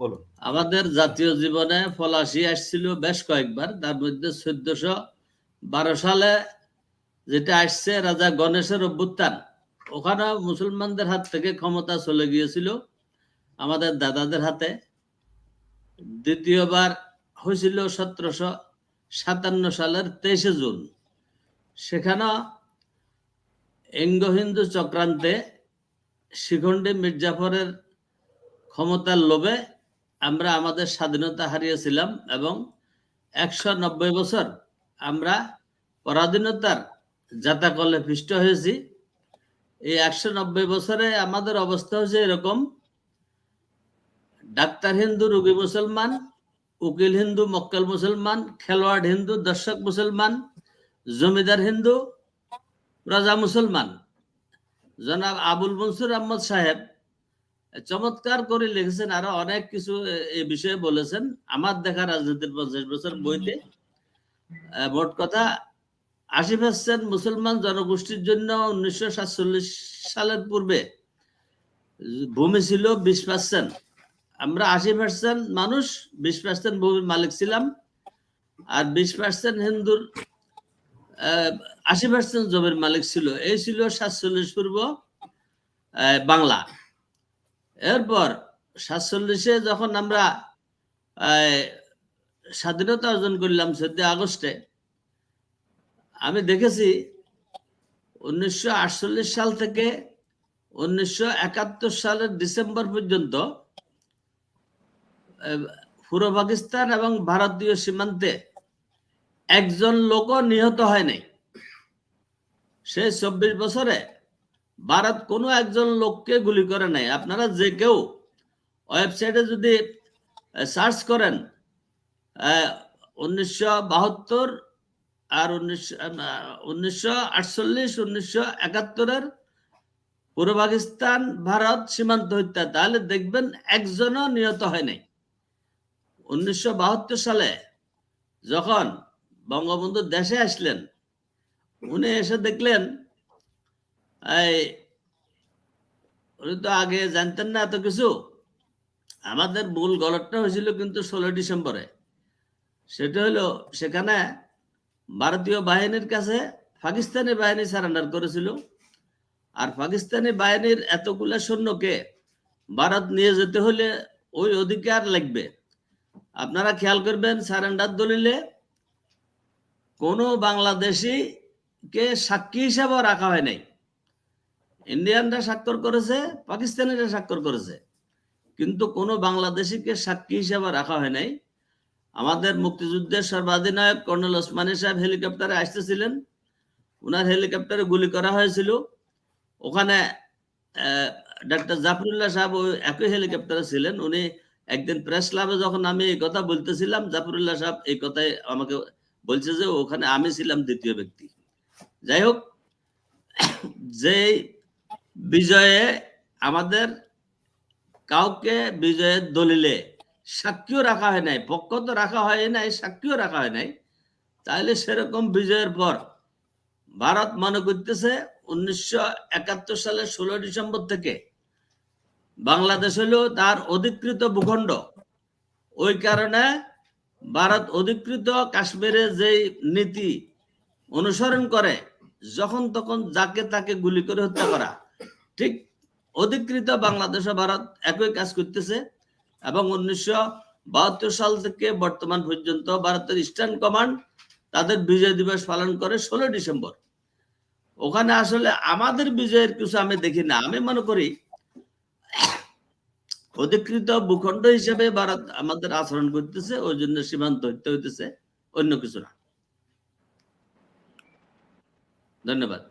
বলুন। আমাদের জাতীয় জীবনে ফলাশি আসছিল বেশ কয়েকবার, তার মধ্যে চোদ্দশো বারো সালে যেটা আসছে রাজা গণেশের অভ্যুত্থান। ওখানে মুসলমানদের হাত থেকে ক্ষমতা চলে গিয়েছিল আমাদের দাদাদের হাতে। দ্বিতীয়বার হয়েছিল সতেরোশো সাতান্ন সালের তেইশে জুন। সেখানে এঙ্গ হিন্দু চক্রান্তে শিখণ্ডী মির্জাফরের ক্ষমতার লোভে আমরা আমাদের স্বাধীনতা হারিয়েছিলাম এবং একশো নব্বই বছর আমরা পরাধীনতার জাতাকলে পিষ্ট হয়েছি। এই একশো নব্বই বছরে আমাদের অবস্থা হচ্ছে এরকম। ডাক্তার হিন্দু, রোগী মুসলমান, উকিল হিন্দু, মক্কেল মুসলমান, খেলোয়াড় হিন্দু, দর্শক মুসলমান, জমিদার হিন্দু, প্রজা মুসলমান। জনাব আবুল মনসুর আহমদ সাহেব চমৎকার করে লিখেছেন আরও অনেক কিছু এ- এই বিষয়ে বলেছেন। আমার দেখা রাজনীতির পঞ্চাশ বছর বইতে। মোট কথা আশি পার্সেন্ট মুসলমান জনগোষ্ঠীর জন্য উনিশশো সাতচল্লিশ সালের পূর্বে ভূমি ছিল বিশ পার্সেন্ট আমরা আশি পার্সেন্ট মানুষ বিশ পার্সেন্ট ভূমির মালিক ছিলাম আর বিশ পার্সেন্ট হিন্দুর আশি পার্সেন্ট জমির মালিক ছিল। এই ছিল সাতচল্লিশ পূর্ব বাংলা। এরপর সাতচল্লিশে যখন আমরা স্বাধীনতা অর্জন করলাম চোদ্দ আগস্টে, আমি দেখেছি উনিশশো আটচল্লিশ সাল থেকে উনিশশো একাত্তর সালের ডিসেম্বর পর্যন্ত পূর্ব পাকিস্তান এবং ভারতীয় সীমান্তে একজন লোকও নিহত হয় নাই সেই চব্বিশ বছরে ভারত কোনো একজন লোককে গুলি করে নাই। আপনারা যে কেউ ওয়েবসাইটে যদি সার্চ করেন উনিশশো বাহাত্তর আর উনিশশো উনিশশো আটচল্লিশ, উনিশশো একাত্তরের পূর্ব পাকিস্তান ভারত সীমান্ত হত্যা, তাহলে দেখবেন একজনও নিহত হয় নাই। উনিশশো বাহাত্তর সালে যখন বঙ্গবন্ধু দেশে আসলেন, উনি এসে দেখলেন উনি তো আগে জানতেন না এত কিছু? আমাদের মূল গলতটা হয়েছিল কিন্তু ষোলো ডিসেম্বরে। সেটা হলো সেখানে ভারতীয় বাহিনীর কাছে পাকিস্তানি বাহিনী সারেন্ডার করেছিল। আর পাকিস্তানি বাহিনীর এতগুলা সৈন্যকে ভারত নিয়ে যেতে হলে ওই অধিকার লাগবে। আপনারা খেয়াল করবেন, সারেন্ডার দলিলে কোনো বাংলাদেশি কে সাক্ষী হিসাবে রাখা হয় নাই। ইন্ডিয়ানরা স্বাক্ষর করেছে, পাকিস্তানিরা স্বাক্ষর করেছে। কিন্তু কোনো বাংলাদেশিকে সাক্ষী হিসাবে রাখা হয় নাই। আমাদের মুক্তিযুদ্ধের সর্বাধিনায়ক কর্নেল ওসমানী সাহেব হেলিকপ্টারে আসতেছিলেন। ওনার হেলিকপ্টারে গুলি করা হয়েছিল। ওখানে ডাক্তার জাফরুল্লাহ সাহেব ওই একই হেলিকপ্টারে ছিলেন। উনি একদিন প্রেস ক্লাবে যখন আমি এই কথা বলতেছিলাম, জাফরুল্লাহ সাহেব এই কথাই আমাকে বলছে যে, ওখানে আমি ছিলাম দ্বিতীয় ব্যক্তি। যাই হোক যে বিজয়ে আমাদের কাউকে বিজয়ের দলিলে সাক্ষীও রাখা হয় নাই পক্ষ তো রাখা হয় নাই, সাক্ষীও রাখা হয় নাই। তাহলে সেরকম বিজয়ের পর ভারত মনে করতেছে উনিশশো একাত্তর সালের ষোলো ডিসেম্বর থেকে বাংলাদেশ হলো তার অধিকৃত ভূখণ্ড। ওই কারণে ভারত অধিকৃত কাশ্মীরে যে নীতি অনুসরণ করে, যখন তখন যাকে তাকে গুলি করে হত্যা করা। ঠিক অধিকৃত বাংলাদেশে ভারত একই কাজ করতেছে এবং উনিশশো বাহাত্তর সাল থেকে বর্তমান পর্যন্ত ভারতের ইস্টার্ন কমান্ড তাদের বিজয় দিবস পালন করে ষোলো ডিসেম্বর। ওখানে আসলে আমাদের বিজয়ের কিছু আমি দেখি না। আমি মনে করি অধিকৃত ভূখণ্ড হিসেবে ভারত আমাদের আচরণ করতেছে, ওই জন্য সীমান্ত হত্যা হইতেছে অন্য কিছু না। ধন্যবাদ।